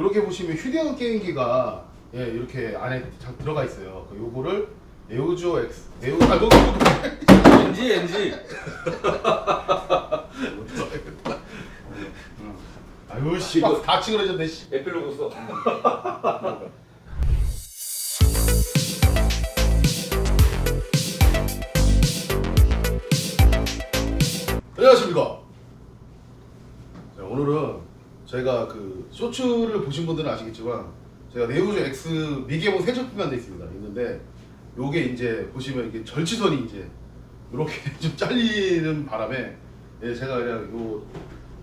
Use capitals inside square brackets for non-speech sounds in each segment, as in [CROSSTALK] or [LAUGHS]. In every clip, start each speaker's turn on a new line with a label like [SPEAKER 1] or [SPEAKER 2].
[SPEAKER 1] 이렇게 보시면 휴대용 게임기가 예 이렇게 안에 잘 들어가 있어요. 그 요거를 네오지오 X 네오 아 너무
[SPEAKER 2] NG NG.
[SPEAKER 1] 아유 씨발 다 찌그러졌네 씨.
[SPEAKER 2] 에필로그 써.
[SPEAKER 1] 안녕하십니까. 자, 오늘은 저희가 그 쇼츠를 보신 분들은 아시겠지만 제가 네오조 X 미개봉 새 제품이 한대 있습니다. 있는데 요게 이제 보시면 이게 절치선이 이제 이렇게 [LAUGHS] 좀 잘리는 바람에 예, 제가 그냥 요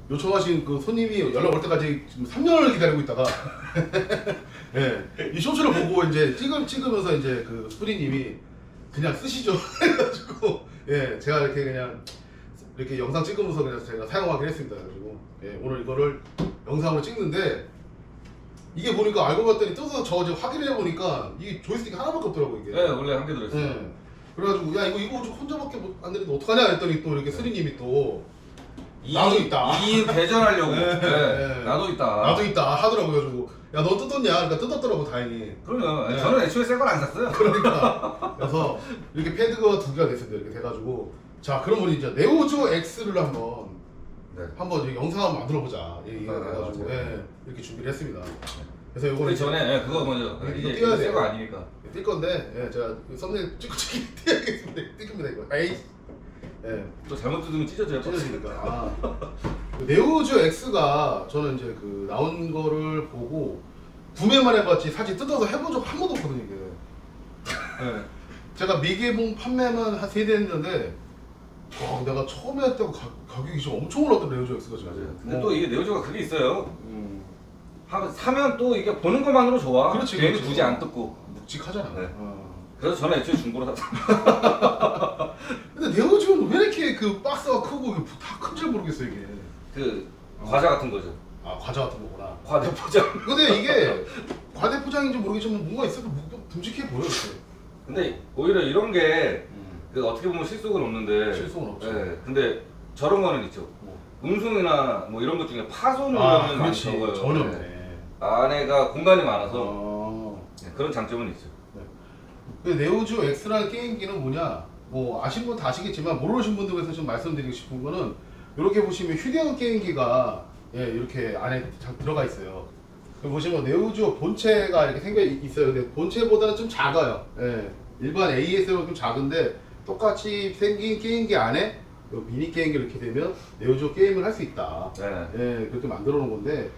[SPEAKER 1] 요청하신 그 손님이 연락 올 때까지 지금 3년을 기다리고 있다가 [LAUGHS] 예, 이 쇼츠를 보고 이제 찍으, 찍으면서 이제 그 수리님이 그냥 쓰시죠 [LAUGHS] 해가지고 예, 제가 이렇게 그냥 이렇게 영상 찍으면서 그냥 제가 사용하기로 했습니다. 그래가지고 예, 오늘 이거를 영상으로 찍는데 이게 보니까 알고 봤더니 뜯어서 저 이제 확인해 보니까 이게 조이스틱 하나밖에 없더라고 이게.
[SPEAKER 2] 네 원래 한 개 들어있어요.
[SPEAKER 1] 예. 그래가지고 야 이거 이거 좀 혼자밖에 못- 안 되는데 어떡하냐 했더니 또 이렇게 스리님이 또 나도 있다.
[SPEAKER 2] 2인 대전하려고.
[SPEAKER 1] 네,
[SPEAKER 2] 네,
[SPEAKER 1] 네.
[SPEAKER 2] 나도 있다.
[SPEAKER 1] 나도 있다 하더라고요. 그래가지고 야너 뜯었냐? 그러니까 뜯었더라고 다행히.
[SPEAKER 2] 그러면
[SPEAKER 1] 네.
[SPEAKER 2] 저는 애초에 새 걸 안 샀어요.
[SPEAKER 1] 그러니까 그래서 이렇게 패드가 두 개가 됐습니다. 이렇게 돼가지고 자 그러면 이제 네오조 X를 한번
[SPEAKER 2] 네.
[SPEAKER 1] 한번 이제 영상 한번 만들어 보자. 돼가지고
[SPEAKER 2] 맞아요.
[SPEAKER 1] 예, 이렇게 준비를 했습니다. 그래서 요거
[SPEAKER 2] 그
[SPEAKER 1] 이제
[SPEAKER 2] 전에 예, 그거 먼저
[SPEAKER 1] 이거
[SPEAKER 2] 이게
[SPEAKER 1] 띄워야
[SPEAKER 2] 새거
[SPEAKER 1] 돼요.
[SPEAKER 2] 아니니까.
[SPEAKER 1] 뛸 건데 예, 제가 썸네일 찍고 찍기 [LAUGHS] 띄어야겠습니다. 띄깁니다 이거. 에이. 예.
[SPEAKER 2] 또 잘못 뜯으면 찢어져요.
[SPEAKER 1] 찢어지니까. 아. 그 네오조 X가 저는 이제 그 나온 거를 보고 구매만 해봤지 사실 뜯어서 해본 적 한 번도 없거든요 이게. 예. 제가 미개봉 판매만 한 세 대 했는데 와 내가 처음에 했다고 가, 가격이 좀 엄청 네오조 X가 지금.
[SPEAKER 2] 근데
[SPEAKER 1] 어.
[SPEAKER 2] 또 이게 네오조가 그게 있어요.
[SPEAKER 1] 음,
[SPEAKER 2] 하- 사면 또 이게 보는 것만으로 좋아.
[SPEAKER 1] 그렇지,
[SPEAKER 2] 괜히
[SPEAKER 1] 그렇지.
[SPEAKER 2] 굳이 안 뜯고.
[SPEAKER 1] 묵직하잖아.
[SPEAKER 2] 네.
[SPEAKER 1] 어.
[SPEAKER 2] 그래서 저는 애초에 중고로 샀어요. [LAUGHS]
[SPEAKER 1] 근데 네오조는 왜 이렇게 그 박스가 크고 다큰줄 모르겠어 이게.
[SPEAKER 2] 그 과자 같은 거죠.
[SPEAKER 1] 아 과자 같은 거구나.
[SPEAKER 2] 과대 포장. [LAUGHS]
[SPEAKER 1] 근데 이게 과대 포장인지 모르겠지만 뭔가 있어도 묵- 듬직해 보여 이렇게.
[SPEAKER 2] 근데 오히려 이런 게 그 어떻게 보면 실속은 없는데.
[SPEAKER 1] 실속은 없죠.
[SPEAKER 2] 네. 근데 저런 거는 있죠.
[SPEAKER 1] 뭐.
[SPEAKER 2] 음성이나 뭐 이런 것 중에 파손을
[SPEAKER 1] 아,
[SPEAKER 2] 하면 많이
[SPEAKER 1] 그렇지.
[SPEAKER 2] 적어요.
[SPEAKER 1] 전혀
[SPEAKER 2] 네.
[SPEAKER 1] 없네.
[SPEAKER 2] 안에가 공간이 많아서
[SPEAKER 1] 어.
[SPEAKER 2] 네, 그런 장점은 있죠.
[SPEAKER 1] 그 네오지오 X라는 게임기는 뭐냐? 뭐 아신 분 다 아시겠지만 모르신 분들 위해서 좀 말씀드리고 싶은 거는 이렇게 보시면 휴대용 게임기가 예, 이렇게 안에 잘 들어가 있어요. 여기 보시면 네오지오 본체가 이렇게 생겨 있- 있어요. 근데 본체보다는 좀 작아요. 예. 일반 AS로 좀 작은데 똑같이 생긴 게임기 안에 요 미니 게임기 이렇게 되면 네오지오 게임을 할 수 있다.
[SPEAKER 2] 네.
[SPEAKER 1] 예, 그렇게 만들어 놓은 건데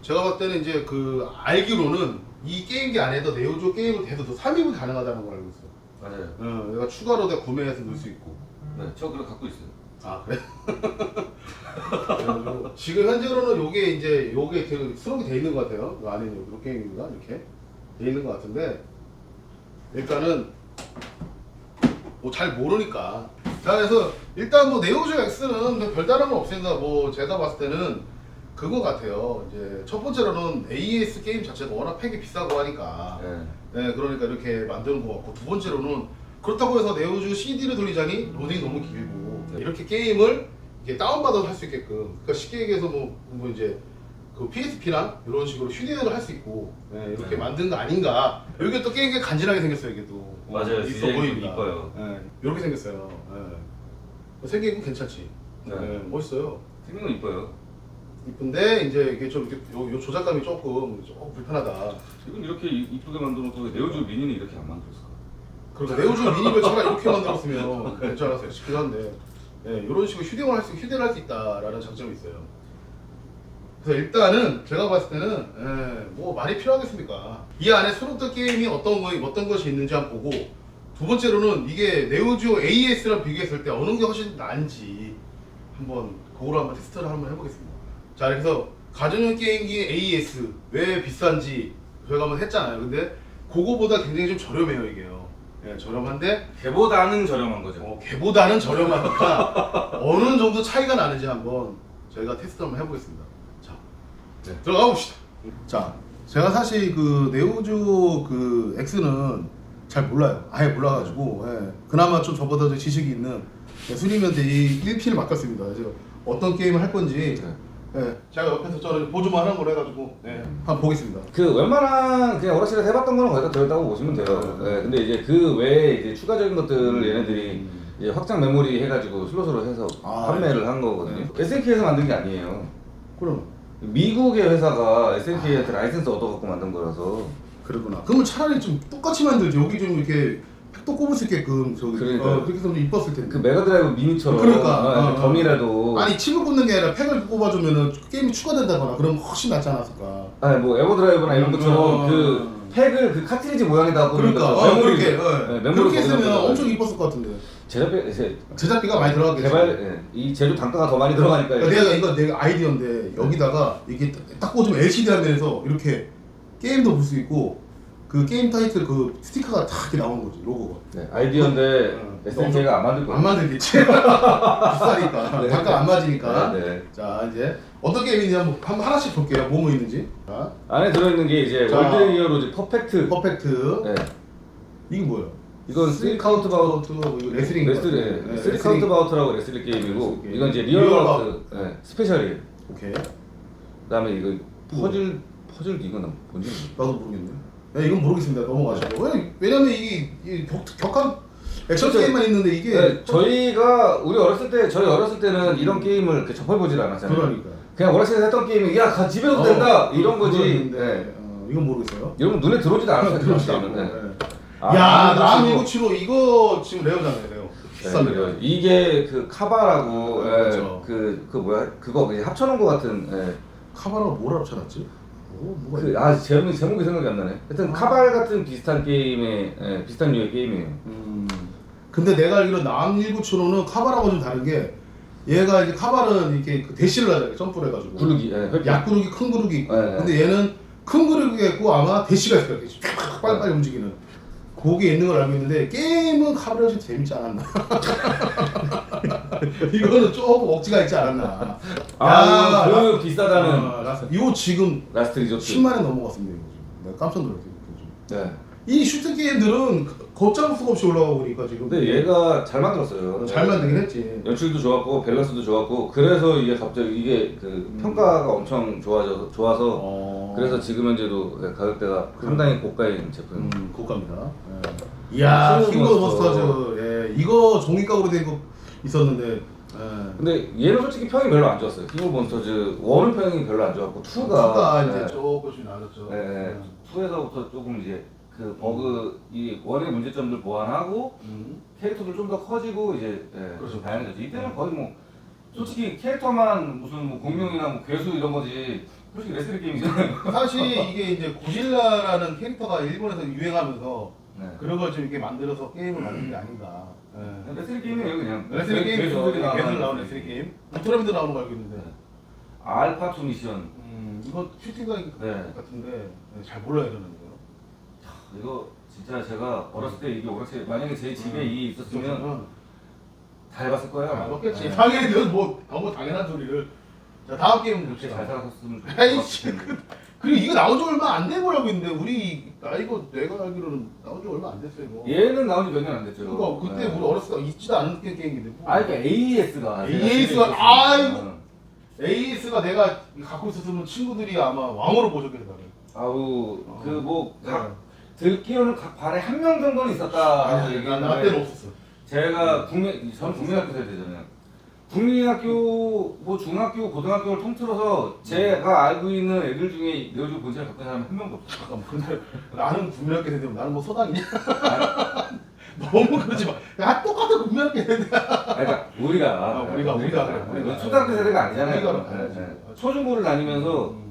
[SPEAKER 1] 제가 봤을 때는 이제 그 알기로는 이 게임기 안에도 네오지오 게임을 돼도 삽입이 가능하다는 걸 알고 있어요.
[SPEAKER 2] 맞아요.
[SPEAKER 1] 어, 내가 추가로 내가 구매해서 넣을 수 있고.
[SPEAKER 2] 네, 저 그거 갖고 있어요.
[SPEAKER 1] 아 그래? 그래가지고 [LAUGHS] 지금 현재로는 요게 이제 요게 그 수록이 돼 있는 것 같아요. 그 안에 요 게임인가 이렇게 돼 있는 것 같은데 일단은 뭐 잘 모르니까. 자 그래서 일단 뭐 네오지오 X는 뭐 별다른 건 없습니다. 뭐 제가 봤을 때는 그거 같아요. 이제 첫 번째로는 AES 게임 자체가 워낙 팩이 비싸고 하니까.
[SPEAKER 2] 네.
[SPEAKER 1] 네, 그러니까 이렇게 만드는 것 같고 두 번째로는 그렇다고 해서 네오즈 CD를 돌리자니 로딩이 너무 길고
[SPEAKER 2] 네.
[SPEAKER 1] 이렇게 게임을 이게 다운받아서 할 수 있게끔 그러니까 쉽게 얘기해서 뭐, 뭐 이제 그 PSP랑 이런 식으로 휴대를 할 수 있고 네, 이렇게
[SPEAKER 2] 네.
[SPEAKER 1] 만든 거 아닌가 이게 또 게임이 간지나게 생겼어요 이게 또
[SPEAKER 2] 맞아요.
[SPEAKER 1] 있어
[SPEAKER 2] 디자인이
[SPEAKER 1] 보입니다
[SPEAKER 2] 이뻐요.
[SPEAKER 1] 네, 이렇게 생겼어요 네. 생긴 건 괜찮지
[SPEAKER 2] 네.
[SPEAKER 1] 네, 멋있어요
[SPEAKER 2] 생긴 건 이뻐요.
[SPEAKER 1] 이쁜데 이제 이게 좀 이렇게 요, 요 조작감이 조금 조금 불편하다
[SPEAKER 2] 지금 이렇게 이- 이쁘게 만들어놓고 네오조 미니는 이렇게 안 만들었을까?
[SPEAKER 1] 그러니까 네오즈 미니를 차라리 이렇게 [LAUGHS] 만들었으면 괜찮았어요 싶긴 한데 예, 이런 식으로 휴대를 할 수, 휴대를 할 수 있다라는 장점이 있어요 그래서 일단은 제가 봤을 때는 예, 뭐 많이 필요하겠습니까 이 안에 수록된 게임이 어떤 거 어떤 것이 있는지 한번 보고 두 번째로는 이게 네오지오 AS랑 비교했을 때 어느 게 훨씬 나은지 한번 그거로 한번 테스트를 한번 해보겠습니다 자 그래서 가정용 게임기 AS 왜 비싼지 저희가 한번 했잖아요 근데 그거보다 굉장히 좀 저렴해요 이게요 예, 저렴한데
[SPEAKER 2] 걔보다는 저렴한 거죠.
[SPEAKER 1] 어, 걔보다는 저렴하니까 어느 정도 차이가 나는지 한번 저희가 테스트 한번 해보겠습니다. 자,
[SPEAKER 2] 네.
[SPEAKER 1] 들어가 봅시다. 자, 제가 사실 그 네오조 그 X는 잘 몰라요. 아예 몰라가지고 예. 그나마 좀 저보다 좀 지식이 있는 예, 수님한테 이 1피를 맡겼습니다. 그래서 어떤 게임을 할 건지
[SPEAKER 2] 네.
[SPEAKER 1] 예, 제가 옆에서 저는 보조만 하는 걸 해가지고 네, 한번 보겠습니다.
[SPEAKER 2] 그 웬만한 그냥 오락실에서 해봤던 거는 거의 다 들었다고 보시면 돼요. 네, 근데 이제 그 외에 이제 추가적인 것들을 얘네들이 이제 확장 메모리 해가지고 슬롯으로 해서
[SPEAKER 1] 아,
[SPEAKER 2] 판매를 한 거거든요. SNK에서 만든 게 아니에요.
[SPEAKER 1] 그럼
[SPEAKER 2] 미국의 회사가 SNK한테 라이센스 얻어갖고 만든 거라서
[SPEAKER 1] 그러구나. 그러면 차라리 좀 똑같이 만들지. 여기 좀 이렇게 팩도 꼽을 수 있게끔 저기
[SPEAKER 2] 그러니까.
[SPEAKER 1] 어, 그렇게 해서 좀 이뻤을 텐데.
[SPEAKER 2] 그 메가드라이브 미니처럼
[SPEAKER 1] 그러니까.
[SPEAKER 2] 어,
[SPEAKER 1] 어, 어.
[SPEAKER 2] 덤이라도
[SPEAKER 1] 아니 칩을 꽂는 게 아니라 팩을 꼽아주면은 게임이 추가된다거나 그러면 훨씬 낫지 않았을까.
[SPEAKER 2] 아니 뭐 에버드라이브나 이런 것처럼
[SPEAKER 1] 어.
[SPEAKER 2] 그 팩을 그 카트리지 모양에다
[SPEAKER 1] 그러니까 어,
[SPEAKER 2] 메모리
[SPEAKER 1] 그렇게 어.
[SPEAKER 2] 네, 메모리
[SPEAKER 1] 그렇게 했으면
[SPEAKER 2] 거기다
[SPEAKER 1] 엄청 이뻤을 것 같은데.
[SPEAKER 2] 제작비 이제
[SPEAKER 1] 제작비가 많이 들어가겠지.
[SPEAKER 2] 개발 예, 이 제조 단가가 더 많이 들어가니까
[SPEAKER 1] 그러니까 내가 이거 내가 아이디어인데 여기다가 이게 딱- 딱 꽂으면 LCD 화면에서 이렇게 게임도 볼 수 있고 그 게임 타이틀 그 스티커가 딱 이렇게 나오는 거지 로고가.
[SPEAKER 2] 네, 아이디어인데
[SPEAKER 1] 응.
[SPEAKER 2] SNK가 안 만들 거예요.
[SPEAKER 1] 안 만들겠지. [LAUGHS] 비싸니까.
[SPEAKER 2] 네.
[SPEAKER 1] 단가 안 맞으니까.
[SPEAKER 2] 네, 네.
[SPEAKER 1] 자 이제 어떤 게임인지 한번, 한번 하나씩 볼게요. 뭐뭐 있는지. 자,
[SPEAKER 2] 안에 들어있는 게 이제
[SPEAKER 1] 자.
[SPEAKER 2] 월드 히어로즈 퍼펙트.
[SPEAKER 1] 퍼펙트.
[SPEAKER 2] 네.
[SPEAKER 1] 이게 뭐야?
[SPEAKER 2] 이건 쓰리 카운트 바우트
[SPEAKER 1] 뭐 이거 레슬링.
[SPEAKER 2] 레슬
[SPEAKER 1] 네,
[SPEAKER 2] 네,
[SPEAKER 1] 네,
[SPEAKER 2] 쓰리. 카운트 바우트라고 레슬링 게임이고
[SPEAKER 1] 레슬링.
[SPEAKER 2] 이건 이제
[SPEAKER 1] 리얼
[SPEAKER 2] 리얼
[SPEAKER 1] 바우트.
[SPEAKER 2] 네, 스페셜이에요.
[SPEAKER 1] 오케이.
[SPEAKER 2] 그다음에 이거 퍼즐 퍼즐 이건 뭔지
[SPEAKER 1] 나도 모르겠네. 야, 이건 모르겠습니다. 넘어가시고. 왜, 왜냐면 이게, 이게 격, 격한 액션
[SPEAKER 2] 그렇죠.
[SPEAKER 1] 게임만 있는데 이게
[SPEAKER 2] 네, 저희가 우리 어렸을 때 저희 어렸을 때는 이런 게임을 이렇게 접해보질 않았잖아요.
[SPEAKER 1] 그러니까.
[SPEAKER 2] 그냥 때 했던 게임이 야 가, 집에서 된다
[SPEAKER 1] 어,
[SPEAKER 2] 이런 거지. 네.
[SPEAKER 1] 어, 이건 모르겠어요.
[SPEAKER 2] 이런 건 눈에 들어오지도 않았어요.
[SPEAKER 1] 않고.
[SPEAKER 2] 네.
[SPEAKER 1] 네.
[SPEAKER 2] 아,
[SPEAKER 1] 야, 남
[SPEAKER 2] 치고.
[SPEAKER 1] 이거 치로 이거 지금 레어잖아요, 레어.
[SPEAKER 2] 네. 이게 그 카바라고
[SPEAKER 1] 네,
[SPEAKER 2] 예,
[SPEAKER 1] 그렇죠.
[SPEAKER 2] 그, 그 뭐야 그거 합쳐놓은 거 같은 예.
[SPEAKER 1] 카바라가? 오, 뭐가
[SPEAKER 2] 그, 아 제목이 제목이 생각이 안 나네. 하여튼
[SPEAKER 1] 아.
[SPEAKER 2] 카발 같은 비슷한 게임의 예, 비슷한 류의 게임이에요.
[SPEAKER 1] 음. 근데 내가 알기로 남 1975는 카바라고 좀 다른 게 얘가 이제 카바는 이렇게 그 대시를 하잖아요. 점프를 해가지고.
[SPEAKER 2] 구르기, 예, 회피.
[SPEAKER 1] 약구르기, 큰 구르기 있고.
[SPEAKER 2] 네.
[SPEAKER 1] 근데 얘는 큰 구르기가 있고 아마 대시가 있을 거야. 대시. 쫙 빨리빨리 움직이는. 그게 있는 걸 알고 있는데 게임은 카바라가 좀 재밌지 않았나? [LAUGHS] 이거는 조금 억지가 있지 않았나?
[SPEAKER 2] 아, 그
[SPEAKER 1] 라-
[SPEAKER 2] 비싸다는
[SPEAKER 1] 아, 라스. 이거 지금
[SPEAKER 2] 라스트 리조트.
[SPEAKER 1] 10만 원 넘어갔습니다. 이거 지금. 내가 깜짝 놀랐어요. 이거 지금.
[SPEAKER 2] 네.
[SPEAKER 1] 이 슈트 게임들은 걷잡을 수가 없이 올라가고 그러니까 지금.
[SPEAKER 2] 근데 얘가 잘 만들었어요.
[SPEAKER 1] 잘 만들긴 했지.
[SPEAKER 2] 연출도 좋았고 밸런스도 좋았고 그래서 이게 갑자기 이게 그 평가가 엄청 좋아져 좋아서
[SPEAKER 1] 어.
[SPEAKER 2] 그래서 지금 현재도 가격대가 상당히 고가인 제품.
[SPEAKER 1] 음, 고가입니다. 예. 이야,
[SPEAKER 2] 킹오브
[SPEAKER 1] 킹오브. 몬스터즈. 예, 이거 종이값으로 된 거 있었는데. 예.
[SPEAKER 2] 근데 얘는 솔직히 평이 별로 안 좋았어요. 킹오브 몬스터즈 1은 평이 별로 안 좋았고 2가
[SPEAKER 1] 투가
[SPEAKER 2] 네.
[SPEAKER 1] 이제 조금씩 나아졌죠.
[SPEAKER 2] 네, 네. 2에서부터 조금 이제 그 버그 이 원의 문제점들 보완하고
[SPEAKER 1] 음.
[SPEAKER 2] 캐릭터들 좀 더 커지고 이제 예,
[SPEAKER 1] 그렇죠.
[SPEAKER 2] 좀 다양해졌지. 이때는 거의 뭐 솔직히 캐릭터만 무슨 뭐 공룡이나 뭐 괴수 이런 거지. 솔직히 레슬링 게임이잖아요. [LAUGHS]
[SPEAKER 1] 사실 이게 이제 고질라라는 캐릭터가 일본에서 유행하면서
[SPEAKER 2] 네.
[SPEAKER 1] 그런 걸 좀 이렇게 만들어서 게임을 만든 게 아닌가. 예.
[SPEAKER 2] 레슬링 게임이에요 그냥.
[SPEAKER 1] 레슬링 게임
[SPEAKER 2] 괴수들이 나오는
[SPEAKER 1] 나오는 레슬링 게임. 울트라맨도 나오는 거 알고 있는데.
[SPEAKER 2] 알파 투 미션.
[SPEAKER 1] 음, 이거 슈팅가
[SPEAKER 2] 네.
[SPEAKER 1] 같은데 네, 잘 몰라요 저는 이거.
[SPEAKER 2] 진짜 제가 어렸을 때 이게 오락실 만약에 제 집에 이 있었으면 다 해봤을 거예요.
[SPEAKER 1] 아, 먹겠지.
[SPEAKER 2] 네.
[SPEAKER 1] 당연히 이건 뭐 너무 당연한 소리를. 자 다음 게임
[SPEAKER 2] 그렇게 잘
[SPEAKER 1] 봅시다.
[SPEAKER 2] 살았었으면
[SPEAKER 1] 아이씨.
[SPEAKER 2] 좋겠는데.
[SPEAKER 1] 그리고 이거 나온 지 얼마 안 된 거라고 있는데 우리 나 이거 내가 알기로는 나온 지 얼마 안 됐어요 이거.
[SPEAKER 2] 얘는 나온 지 몇 년 안 됐죠.
[SPEAKER 1] 그러니까 그때
[SPEAKER 2] 네.
[SPEAKER 1] 우리 어렸을 때 있지도 않은 게 게임인데.
[SPEAKER 2] 아, 그러니까 AES가
[SPEAKER 1] AES 가- 아이고. AS가 내가 갖고 있었으면 친구들이 아마 왕으로 보셨겠다.
[SPEAKER 2] 아우
[SPEAKER 1] 어.
[SPEAKER 2] 그뭐각 들기로는 각 반에 한 명 정도는 있었다.
[SPEAKER 1] 아니, 나, 나 때는 없었어.
[SPEAKER 2] 제가 국민 전 국민학교 세대잖아요. 국민학교 뭐 중학교 고등학교를 통틀어서 제가 알고 있는 애들 중에 여주 본체를 갖고 있는 사람 한 명도 없어.
[SPEAKER 1] 잠깐만, 근데 나는 국민학교 세대면 나는 뭐 소당이냐? [LAUGHS] 너무 그러지 마. 야, 똑같은 국민학교 세대.
[SPEAKER 2] 아, 그러니까 우리가
[SPEAKER 1] 아, 우리가, 우리가 그래, 우리가.
[SPEAKER 2] 초등학교 세대가 아니잖아요.
[SPEAKER 1] 우리가
[SPEAKER 2] 네,
[SPEAKER 1] 그래.
[SPEAKER 2] 네. 초중고를 다니면서
[SPEAKER 1] 음,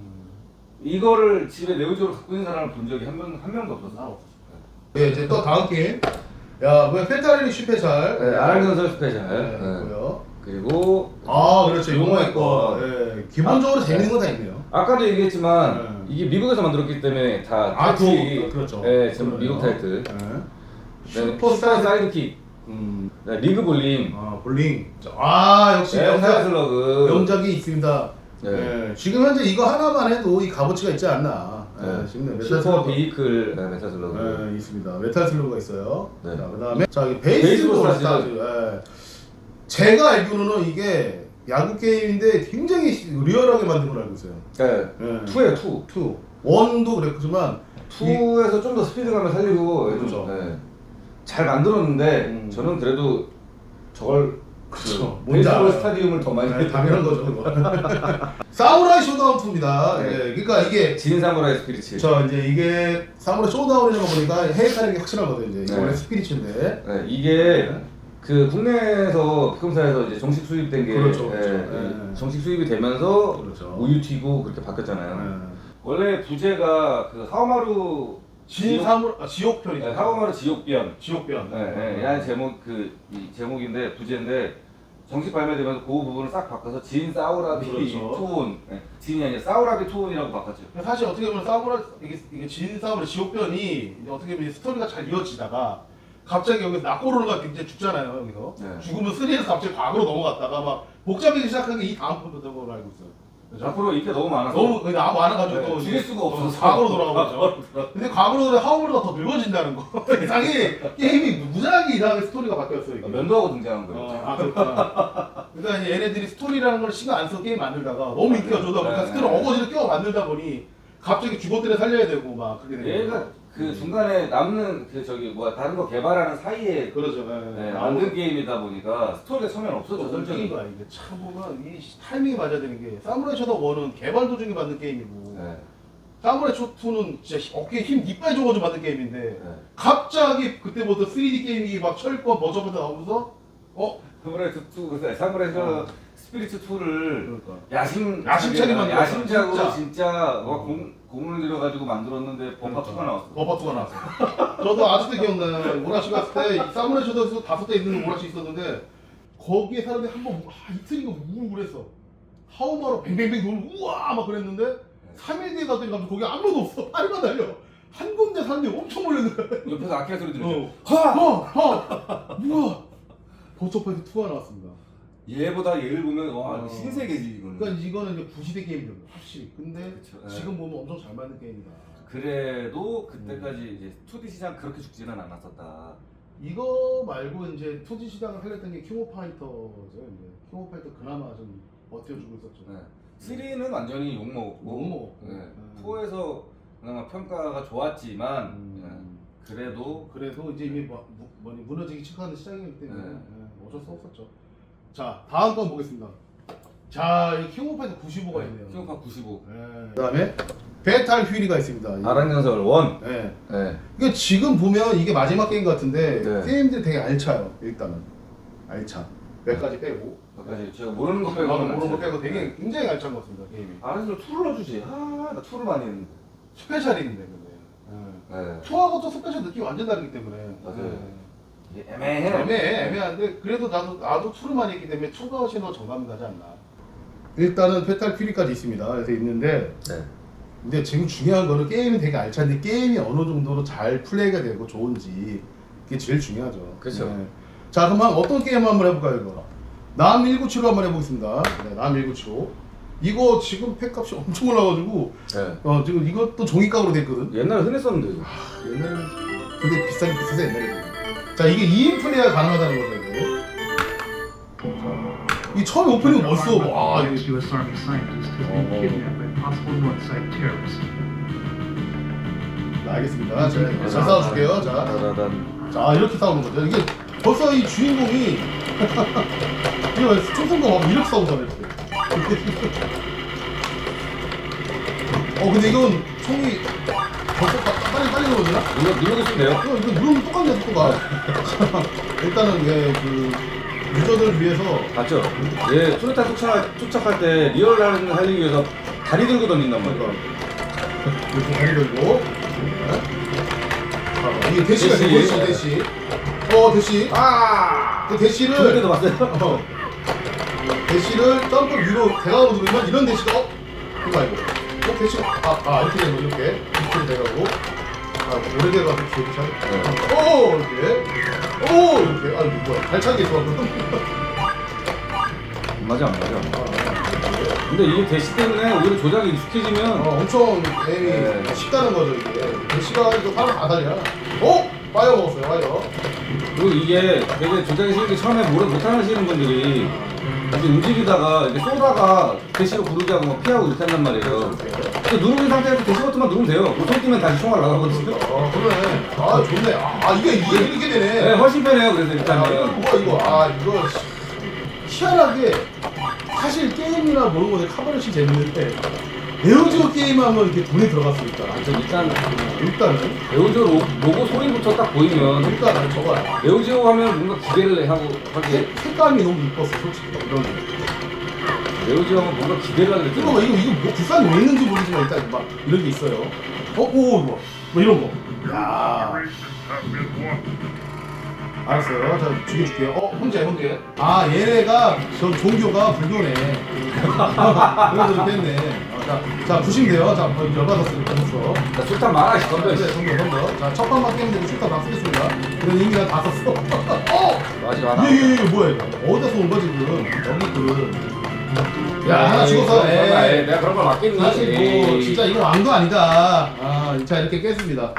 [SPEAKER 2] 이거를 집에 내부적으로 갖고 있는 사람을 본 적이 한 명 한 명도 없었어.
[SPEAKER 1] 나 없었어. 네, 이제 또 다음 게임. 야, 뭐야, 펜타릴리 슈페잘.
[SPEAKER 2] 네, 아랑전설 스페셜.
[SPEAKER 1] 네,
[SPEAKER 2] 네. 그리고
[SPEAKER 1] 아, 그렇죠.
[SPEAKER 2] 용어의
[SPEAKER 1] 거.
[SPEAKER 2] 거.
[SPEAKER 1] 예, 기본적으로
[SPEAKER 2] 아,
[SPEAKER 1] 재밌는 거다 있네요.
[SPEAKER 2] 아까도 얘기했지만
[SPEAKER 1] 네.
[SPEAKER 2] 이게 미국에서 만들었기 때문에 다
[SPEAKER 1] 아, 그거, 그렇죠.
[SPEAKER 2] 네, 전부. 미국 타이틀.
[SPEAKER 1] 네.
[SPEAKER 2] 네,
[SPEAKER 1] 슈퍼
[SPEAKER 2] 슈퍼
[SPEAKER 1] 사이드.
[SPEAKER 2] 사이드킥,
[SPEAKER 1] 음.
[SPEAKER 2] 네, 리그 볼링,
[SPEAKER 1] 아, 볼링. 자, 아, 역시
[SPEAKER 2] 네,
[SPEAKER 1] 명작.
[SPEAKER 2] 타이슬러그.
[SPEAKER 1] 명작이 있습니다.
[SPEAKER 2] 네.
[SPEAKER 1] 네, 지금 현재 이거 하나만 해도 이 값어치가 있지 않나. 네,
[SPEAKER 2] 네.
[SPEAKER 1] 지금 메탈
[SPEAKER 2] 슈퍼
[SPEAKER 1] 슬러그.
[SPEAKER 2] 비이클 네, 메타슬러그.
[SPEAKER 1] 네, 있습니다. 메탈 슬로가 있어요.
[SPEAKER 2] 네.
[SPEAKER 1] 자, 그다음에 자, 이
[SPEAKER 2] 베이스볼
[SPEAKER 1] 베이스볼
[SPEAKER 2] 스타즈.
[SPEAKER 1] 스타즈. 예. 제가 알기로는 이게 야구 게임인데 굉장히 시- 리얼하게 만든 걸 알고 있어요.
[SPEAKER 2] 네.
[SPEAKER 1] 네.
[SPEAKER 2] 투예요 투.
[SPEAKER 1] 투. 원도 그랬지만
[SPEAKER 2] 투에서 좀 더 스피드감을 살리고
[SPEAKER 1] 그렇죠.
[SPEAKER 2] 네. 잘 만들었는데
[SPEAKER 1] 음.
[SPEAKER 2] 저는 그래도 저걸
[SPEAKER 1] 그렇죠. 알아요.
[SPEAKER 2] 스타디움을 더 많이
[SPEAKER 1] 네, 당연한 거죠. 그거. [LAUGHS] 사무라이 쇼다운 2입니다.
[SPEAKER 2] 네.
[SPEAKER 1] 예, 그러니까 이게
[SPEAKER 2] 진 사무라이 스피릿이.
[SPEAKER 1] 저 이제 이게 사무라이 쇼다운이라는 거 보니까 해외 타는 게 확실하거든요. 이제 이게
[SPEAKER 2] 네.
[SPEAKER 1] 원래 스피릿인데.
[SPEAKER 2] 네, 이게 그 국내에서 피컴사에서 이제 정식 수입된 게
[SPEAKER 1] 그렇죠,
[SPEAKER 2] 예,
[SPEAKER 1] 그렇죠.
[SPEAKER 2] 예,
[SPEAKER 1] 네.
[SPEAKER 2] 정식 수입이 되면서
[SPEAKER 1] 그렇죠.
[SPEAKER 2] 우유 튀고 그렇게 바뀌었잖아요.
[SPEAKER 1] 네.
[SPEAKER 2] 원래 부제가 그 하오마루
[SPEAKER 1] 진 사무 아, 지옥 편이죠.
[SPEAKER 2] 네, 하오마루 지옥변
[SPEAKER 1] 지옥변.
[SPEAKER 2] 네, 네, 이라는 제목 그이 제목인데 부제인데 정식 발매되면서 그 부분을 싹 바꿔서 진 사우라비
[SPEAKER 1] 그렇죠.
[SPEAKER 2] 투온 네, 진이 아니라 사우라비 투온이라고 바꿨죠.
[SPEAKER 1] 사실 어떻게 보면 사무라 이게 이게 진 사무라 지옥변이 이제 어떻게 보면 스토리가 잘 이어지다가 갑자기 여기서 나코로가 이제 죽잖아요 여기서
[SPEAKER 2] 네.
[SPEAKER 1] 죽으면 3에서 갑자기 과거로 넘어갔다가 막 복잡해지기 시작한 게 이 다음 편부터 걸로 알고 있어요.
[SPEAKER 2] 앞으로 인기가 너무 많아서
[SPEAKER 1] 너무 그냥 아무 많아가지고
[SPEAKER 2] 네,
[SPEAKER 1] 이제
[SPEAKER 2] 수가 없어서
[SPEAKER 1] 과거로 돌아가고 있죠. 근데 과거로 돌아 하울보다 더 늙어진다는 거. [LAUGHS] 이상하게 게임이 무지하게 이상하게 스토리가 바뀌었어요 이게.
[SPEAKER 2] 면도하고 등장한 거예요.
[SPEAKER 1] 어, 아 그렇구나. 그러니까 이제 얘네들이 스토리라는 걸 신경 안 써서 게임 만들다가 너무 인기가 좋다 보니까
[SPEAKER 2] 네,
[SPEAKER 1] 스토리
[SPEAKER 2] 네.
[SPEAKER 1] 어거지로 끼워 만들다 보니 갑자기 죽었더니 살려야 되고 막 그렇게 되는
[SPEAKER 2] 얘가
[SPEAKER 1] 거예요.
[SPEAKER 2] 그 중간에 남는 그 저기 뭐야 다른 거 개발하는 사이에
[SPEAKER 1] 그러죠.
[SPEAKER 2] 네,
[SPEAKER 1] 네.
[SPEAKER 2] 만든 게임이다 보니까 스토리가 처음엔 없었죠
[SPEAKER 1] 또
[SPEAKER 2] 설정이.
[SPEAKER 1] 이게 참 보면 이 타이밍이 맞아야 되는 게 사무라이 쇼다 1은 개발 도중에 만든 게임이고
[SPEAKER 2] 네,
[SPEAKER 1] 사무라이 쇼 2는 진짜 힘- 어깨에 힘 이빨 줘가지고 만든 게임인데
[SPEAKER 2] 네.
[SPEAKER 1] 갑자기 그때부터 3D 게임이 막 철권 버저부터 나오면서 어?
[SPEAKER 2] 사무라이 2, 사무라이 그 스피리트 2를
[SPEAKER 1] 그러니까
[SPEAKER 2] 야심
[SPEAKER 1] 야심차게 만들었어,
[SPEAKER 2] 야심작으로
[SPEAKER 1] 진짜.
[SPEAKER 2] 진짜, 뭐 공, 공을 들여가지고 만들었는데 범파 2가 나왔어.
[SPEAKER 1] 버퍼투가 나왔어. 저도 아직도 기억나요. 오라시 갔을 때 사무라이 쇼다에서 다섯 대 있는 오라시 있었는데 거기에 사람들이 한번 아, 이틀인가 우울했어. 하우마로 뱅뱅뱅 놀고 우와 막 그랬는데 3일 뒤에 갔더니 갑자기 거기 아무도 없어. 팔만 달려. 한 군데 사람들이 엄청 몰려있는 거야.
[SPEAKER 2] 옆에서 아키라 소리 들리죠.
[SPEAKER 1] 어. 하! 하! 우와! 버터파이트 2가 나왔습니다.
[SPEAKER 2] 얘보다 얘를 보면 와
[SPEAKER 1] 어.
[SPEAKER 2] 신세계지 이거는.
[SPEAKER 1] 그러니까 이거는 이제 구시대 게임이죠. 확실히. 근데
[SPEAKER 2] 그쵸, 예.
[SPEAKER 1] 지금 보면 엄청 잘 만든 게임이다.
[SPEAKER 2] 그래도 그때까지 이제 2D 시장 그렇게 죽지는 않았었다.
[SPEAKER 1] 이거 말고 이제 투지 시장을 살렸던 게 킹오 파이터죠. 이제 킹오 파이터 그나마 좀 버텨주고 있었죠.
[SPEAKER 2] 네. 3는 완전히 욕 먹었고
[SPEAKER 1] 욕먹었고.
[SPEAKER 2] 네.
[SPEAKER 1] 음.
[SPEAKER 2] 4에서 그나마 평가가 좋았지만
[SPEAKER 1] 음.
[SPEAKER 2] 네. 그래도
[SPEAKER 1] 그래도 이제 이미 뭐, 무, 뭐니 무너지기 시작하는 시장이기 때문에
[SPEAKER 2] 네.
[SPEAKER 1] 예, 어쩔 수 없었죠. 자 다음 건 보겠습니다. 자, 이 킹오 파이터 95가 있네요.
[SPEAKER 2] 킹오파 95
[SPEAKER 1] 예. 그다음에 배탈 휘리가 있습니다. 이-
[SPEAKER 2] 아랑전설 1
[SPEAKER 1] 예.
[SPEAKER 2] 네.
[SPEAKER 1] 이게 지금 보면 이게 마지막 게임 같은데
[SPEAKER 2] 네.
[SPEAKER 1] 게임들이 되게 알차요. 일단은 알차. 몇 가지 빼고.
[SPEAKER 2] 제가 모르는 거
[SPEAKER 1] 나도
[SPEAKER 2] 빼고는
[SPEAKER 1] 모르는
[SPEAKER 2] 거안
[SPEAKER 1] 빼고 되게 굉장히 알찬 것 같습니다 게임이.
[SPEAKER 2] 아랑전설 2를 넣어주지 아 나 2를 많이 했는데
[SPEAKER 1] 스페셜인데 근데. 예.
[SPEAKER 2] 네.
[SPEAKER 1] 투하고 또 스페셜 느낌이 완전 다르기 때문에.
[SPEAKER 2] 맞아요.
[SPEAKER 1] 예.
[SPEAKER 2] 이게 애매해요
[SPEAKER 1] 애매해, 애매한데 그래도 나도 나도 많이 했기 때문에 투가 훨씬 더 정감이 가지 않나. 일단은 페탈 퓨리까지 있습니다. 그래서 있는데
[SPEAKER 2] 네.
[SPEAKER 1] 근데 지금 중요한 거는 게임이 되게 알찬데 게임이 어느 정도로 잘 플레이가 되고 좋은지 그게 제일 중요하죠.
[SPEAKER 2] 그쵸.
[SPEAKER 1] 네. 자 그러면 어떤 게임 한번 해볼까요 이거? 남 1975 한번 해보겠습니다. 네, 남 1975. 이거 지금 팩값이 [LAUGHS] 엄청 올라가지고
[SPEAKER 2] 네.
[SPEAKER 1] 어 지금 이것도 종이값으로 됐거든.
[SPEAKER 2] 옛날에 흔했었는데 이거
[SPEAKER 1] 옛날 근데 비싸긴 비싸서 옛날에 자 이게 2인 플레이가 가능하다는 거죠 이게? 자, 이 처음 오프닝 멋있어 와 이거
[SPEAKER 3] U.S. Army scientist has been kidnapped by possible Northside terrorists.
[SPEAKER 1] 네, 알겠습니다. 자, 잘 싸워줄게요. 자,
[SPEAKER 2] 따다단
[SPEAKER 1] 자 이렇게 싸우는 거죠. 이게 벌써 이 주인공이 [LAUGHS] 이거 총선거 막 이렇게 싸우잖아요 이렇게. [LAUGHS] 어 근데 이건 총이 벌써 빠- 빨리 빨리 들어오나?
[SPEAKER 2] 눌러 누르고 있으면 돼요
[SPEAKER 1] 이거 이거 누르면 똑같네 속도가 일단은 예 그 유저들 위해서
[SPEAKER 2] 맞죠? 얘 수류탄 쫓아, 쫓아갈 때 리얼을 하기 위해서 다리 들고 던진단 말이야
[SPEAKER 1] 이렇게 다리 걸고 아, 이게 대시가
[SPEAKER 2] 대시.
[SPEAKER 1] 있어 대시 어 대시
[SPEAKER 2] 아!
[SPEAKER 1] 그
[SPEAKER 2] 죽을
[SPEAKER 1] 대시를
[SPEAKER 2] 때도 봤어요?
[SPEAKER 1] 어. 대시를 점프 위로 대각으로 누르면 이런 대시가 어? 이거 말고 어 대시가 아, 아 이렇게 되는 거 이렇게 이렇게 대각으로 아 오래돼가지고 기억이 잘 오! 이렇게 오! 이렇게 아 이거 뭐야 발차기 좋아하거든
[SPEAKER 2] 맞아 안 맞아 근데 이게 대시 때문에 오히려 조작이 익숙해지면
[SPEAKER 1] 어, 엄청 게임이
[SPEAKER 2] 네.
[SPEAKER 1] 쉽다는 거죠 이게 대시가 이거 사람 다 달려 어? 파이어 먹었어요 파이어
[SPEAKER 2] 그리고 이게 되게 조작이 쉬운 게 처음에 모르 못하시는 분들이 이제 움직이다가 이렇게 쏘다가 대시로 구르기하고 막 피하고 이렇게 한단 말이에요. 그 누르는 상태에서 대시 버튼만 누르면 돼요. 손 뛰면 다시 총알 나가거든요.
[SPEAKER 1] 어 그러네. 아 좋네. 아, 아, 이게 이게 이렇게 되네.
[SPEAKER 2] 네, 훨씬 편해요. 그래서
[SPEAKER 1] 아, 이거
[SPEAKER 2] 일단은.
[SPEAKER 1] 뭐야 이거? 아 이거 희한하게 사실 게임이나 모르고 내 카바렛이 재밌는데 네오지오 게임하면 이렇게 돈이 들어갔으니까
[SPEAKER 2] 저 일단
[SPEAKER 1] 일단은
[SPEAKER 2] 네오지오 로- 로고 소리부터 딱 보이면
[SPEAKER 1] 일단은 저거야.
[SPEAKER 2] 네오지오 하면 뭔가 기대를 하고
[SPEAKER 1] 색- 색감이 너무 이뻤어 솔직히 이런 거.
[SPEAKER 2] 네오지오 하면 뭔가 기대를 하게
[SPEAKER 1] 이거 봐,
[SPEAKER 2] 되죠.
[SPEAKER 1] 이거 이거 뭐 부산이 왜 있는지 모르지만 일단 막 이런 게 있어요. 어, 오, 뭐, 뭐 이런 거. 야, 알았어요. 자, 죽여줄게요. 어, 혼자, 혼자. 아, 얘네가 저 종교가 불교네. [LAUGHS] 그래서 했네. 어, 자, 자, 부시면 돼요. 자, 뭐 열받았어요. 열받았어.
[SPEAKER 2] 자, 술탄 던져
[SPEAKER 1] 네,
[SPEAKER 2] 있어.
[SPEAKER 1] 정도, 정도. 자, 첫 판만 깨면 되고 출타 다 쓰겠습니다. 그래서 이미 난다 썼어. [LAUGHS] 어!
[SPEAKER 2] 아직.
[SPEAKER 1] 이게, 이게, 이게 뭐야, 이거? 어디다 쏜 거지, 지금? 여기 있거든. 야, 하나 죽었어.
[SPEAKER 2] 에이,
[SPEAKER 1] 에이.
[SPEAKER 2] 에이, 내가 그런 걸 맞겠니?
[SPEAKER 1] 사실 뭐
[SPEAKER 2] 에이.
[SPEAKER 1] 진짜 이건 왕도 아니다. 아, 자 이렇게 깼습니다.